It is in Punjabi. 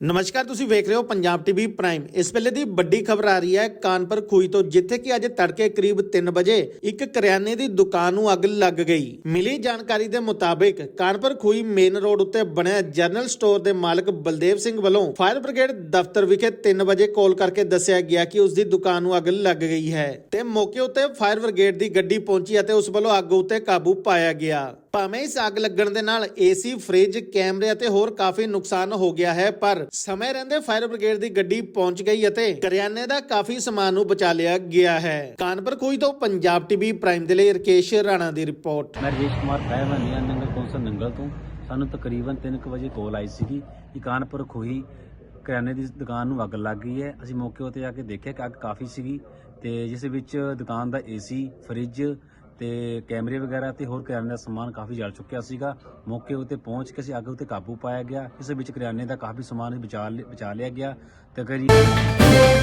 ਨਮਸਕਾਰ, ਤੁਸੀਂ ਵੇਖ ਰਹੇ ਹੋ ਪੰਜਾਬ ਟੀਵੀ ਪ੍ਰਾਈਮ। ਇਸ ਵੇਲੇ ਦੀ ਵੱਡੀ ਖਬਰ ਆ ਰਹੀ ਹੈ ਕਾਨਪੁਰ ਖੂਈ ਤੋਂ, ਜਿੱਥੇ ਕਿ ਅੱਜ ਤੜਕੇ ਕਰੀਬ 3 ਵਜੇ ਇੱਕ ਕਰਿਆਨੇ ਦੀ ਦੁਕਾਨ ਨੂੰ ਅੱਗ ਲੱਗ ਗਈ। ਮਿਲੀ ਜਾਣਕਾਰੀ ਦੇ ਮੁਤਾਬਿਕ, ਕਾਨਪੁਰ ਖੂਈ ਮੇਨ ਰੋਡ ਉੱਤੇ ਬਣਿਆ ਜਨਰਲ ਸਟੋਰ ਦੇ ਮਾਲਕ ਬਲਦੇਵ ਸਿੰਘ ਵੱਲੋਂ ਫਾਇਰ ਬ੍ਰਿਗੇਡ ਦਫ਼ਤਰ ਵਿਖੇ 3 ਵਜੇ ਕਾਲ ਕਰਕੇ ਦੱਸਿਆ ਗਿਆ ਕਿ ਉਸ ਦੀ ਦੁਕਾਨ ਨੂੰ ਅੱਗ ਲੱਗ ਗਈ ਹੈ ਤੇ ਮੌਕੇ ਉੱਤੇ ਫਾਇਰ ਬ੍ਰਿਗੇਡ ਦੀ ਗੱਡੀ ਪਹੁੰਚੀ ਅਤੇ ਉਸ ਵੱਲੋਂ ਅੱਗ ਉੱਤੇ ਕਾਬੂ ਪਾਇਆ ਗਿਆ। ਭਾਵੇਂ ਇਸ ਅੱਗ ਲੱਗਣ ਦੇ ਨਾਲ ਏਸੀ, ਫ੍ਰਿਜ, ਕੈਮਰੇ ਅਤੇ ਹੋਰ ਕਾਫੀ ਨੁਕਸਾਨ ਹੋ ਗਿਆ ਹੈ, ਪਰ ਸਮੇਂ ਰਹਿੰਦੇ ਫਾਇਰ ਬ੍ਰਿਗੇਡ ਦੀ ਗੱਡੀ ਪਹੁੰਚ ਗਈ ਅਤੇ ਕਰਿਆਨੇ ਦਾ ਕਾਫੀ ਸਮਾਨ ਨੂੰ ਬਚਾ ਲਿਆ ਗਿਆ ਹੈ। ਕਾਨਪੁਰ ਖੋਈ ਤੋਂ ਪੰਜਾਬ ਟੀਵੀ ਪ੍ਰਾਈਮ ਦੇ ਲਈ ਰਕੇਸ਼ ਰਾਣਾ ਦੀ ਰਿਪੋਰਟ। ਮੈਂ ਰਜੇਸ਼ ਕੁਮਾਰ ਪਹਿਲਵਾਨੀਆ ਨੰਗਲ, ਕੌਂਸਲ ਨੰਗਲ ਤੋਂ। ਸਾਨੂੰ ਤਕਰੀਬਨ 3 ਵਜੇ ਕੋਲ ਆਈ ਸੀਗੀ ਕਿ ਕਾਨਪੁਰ ਖੋਹੀ ਕਰਿਆਨੇ ਦੀ ਦੁਕਾਨ ਨੂੰ ਅੱਗ ਲੱਗ ਗਈ ਹੈ। ਅਸੀਂ ਮੌਕੇ ਉੱਤੇ ਆ ਕੇ ਦੇਖਿਆ ਕਿ ਅੱਗ ਕਾਫੀ ਸੀਗੀ ਤੇ ਜਿਸ ਵਿੱਚ ਦੁਕਾਨ ਦਾ ਏਸੀ, ਫ੍ਰਿਜ ਤੇ ਕੈਮਰੇ ਵਗੈਰਾ ਤੇ ਹੋਰ ਕਰਿਆਨੇ ਦਾ ਸਮਾਨ ਕਾਫੀ ਜਲ ਚੁੱਕਿਆ ਸੀਗਾ। ਮੌਕੇ ਉੱਤੇ ਪਹੁੰਚ ਕੇ ਅਸੀਂ ਅੱਗ ਉੱਤੇ ਕਾਬੂ ਪਾਇਆ ਗਿਆ। ਇਸ ਵਿੱਚ ਕਰਿਆਨੇ ਦਾ ਕਾਫੀ ਸਮਾਨ ਬਚਾ ਲਿ- ਬਚਾ ਲਿਆ ਗਿਆ। ਤਕਰੀਬਨ